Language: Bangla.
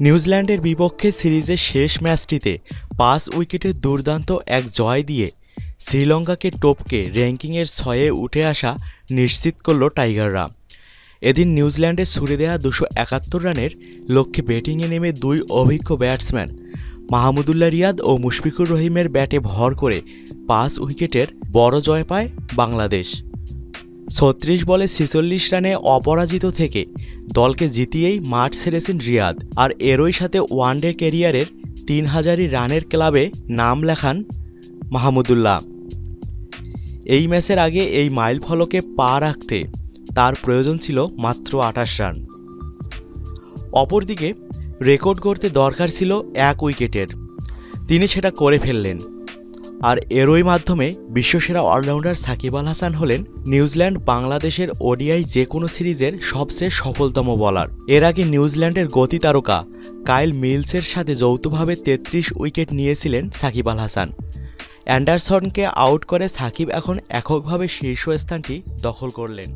নিউজিল্যান্ডের বিপক্ষে সিরিজের শেষ ম্যাচটিতে পাঁচ উইকেটের দুর্দান্ত এক জয় দিয়ে শ্রীলঙ্কাকে টপকে র্যাঙ্কিংয়ের ছয়ে উঠে আসা নিশ্চিত করল টাইগাররা। এদিন নিউজিল্যান্ডে ছুড়ে দেওয়া দুশো একাত্তর রানের লক্ষ্যে ব্যাটিংয়ে নেমে দুই অভিজ্ঞ ব্যাটসম্যান মাহমুদুল্লাহ রিয়াদ ও মুশফিকুর রহিমের ব্যাটে ভর করে পাঁচ উইকেটের বড় জয় পায় বাংলাদেশ। ছত্রিশ বলে ছেচল্লিশ রানে অপরাজিত থেকে দলকে জিতিয়েই মাঠ ছেড়েছেন রিয়াদ, আর এরই সাথে ওয়ানডে ক্যারিয়ারের তিন হাজারি রানের ক্লাবে নাম লেখান মাহমুদুল্লাহ। এই ম্যাচের আগে এই মাইল ফলকে পা রাখতে তার প্রয়োজন ছিল মাত্র আঠাশ রান। অপরদিকে রেকর্ড করতে দরকার ছিল এক উইকেটের। তিনি সেটা করে ফেললেন। এরই মাধ্যমে বিশ্বসেরা অলরাউন্ডার সাকিব আল হাসান হলেন নিউজিল্যান্ড বাংলাদেশের ওডিআই যে কোনো সিরিজের সবচেয়ে সফলতম বলার এর আগে নিউজিল্যান্ডের গতি তারকা কাইল মিলসের সাথে যৌথভাবে তেত্রিশ উইকেট নিয়েছিলেন সাকিব আল হাসান। অ্যান্ডারসনকে আউট করে সাকিব এখন এককভাবে শীর্ষস্থানটি দখল করলেন।